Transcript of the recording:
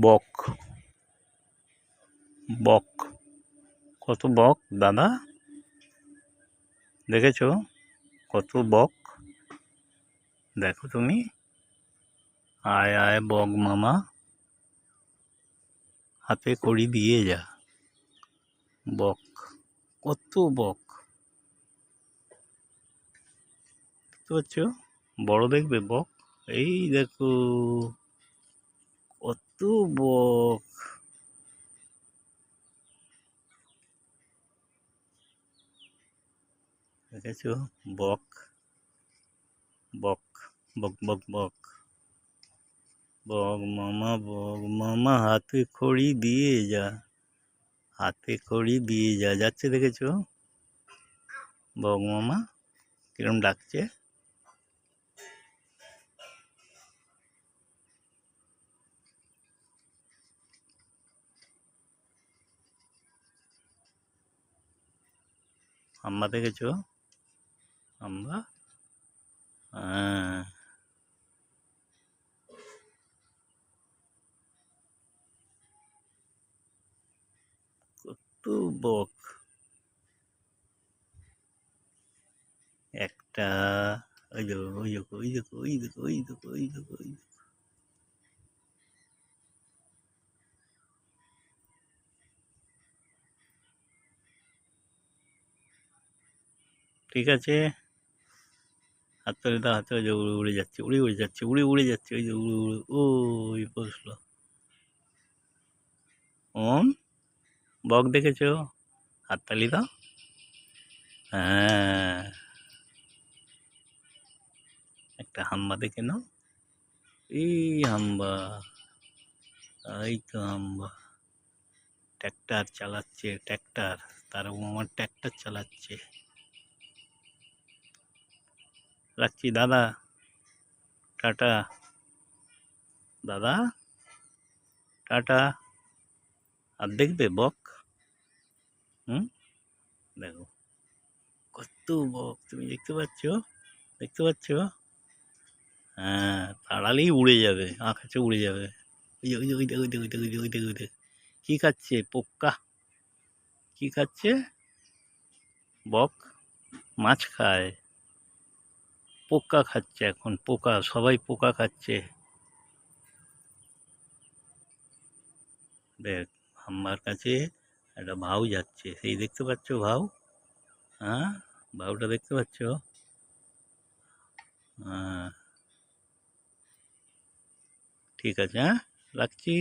বক। বক। কত বক, দাদা? দেখেছ? কত বক? দেখো তুমি। আয় আয় বক মামা। হাতে কড়ি দিয়ে যা। বক। কত বক। দেখতে পাচ্ছ? বড় দেখবে বক। এই দেখো। কত বক দেখেছ বক বক বক বক বক বক মামা বক মামা হাতে খড়ি দিয়ে যা। হাতে খড়ি দিয়ে যা। যাচ্ছে দেখেছ? বক, মামা, কিরম ডাকছে? হাম্বা দেখেছ? হাম্বা হ্যাঁ। কত বক। একটা ওই দেখো ওই দেখো ওই দেখো ওই দেখো ওই দেখো ওই দেখো। ঠিক আছে? হাততালি দাও, হাতে যে উড়ে উড়ে যাচ্ছে, উড়ে উড়ে যাচ্ছে, উড়ে উড়ে যাচ্ছে, ওই যে উড়ে উড়ে, ওই বসল। ওম বক দেখেছ? হাততালি দাও। হ্যাঁ। একটা হাম্বা দেখে নাও। এই হাম্বা, এই তো হাম্বা। ট্র্যাক্টর চালাচ্ছে, ট্র্যাক্টর, তার আমার ট্র্যাক্টর চালাচ্ছে। রাখছি, দাদা। টাটা। দাদা? টাটা। আর দেখবে, বক। হুম? দেখো। কত বক, তুমি দেখতে পাচ্ছ? দেখতে পাচ্ছ? হ্যাঁ তাড়ালেই উড়ে যাবে আকাশে উড়ে যাবে। ওই কী খাচ্ছে, পোক্কা? কী খাচ্ছে? বক, মাছ খায়। পোকা খাচ্ছে এখন, পোকা, সবাই পোকা খাচ্ছে। দেখ, আমার কাছে একটা ভাউ যাচ্ছে। সেই দেখতে পাচ্ছ ভাউ? হ্যাঁ? ভাউটা দেখতে পাচ্ছ? হ্যাঁ। ঠিক আছে হ্যাঁ? রাখছি।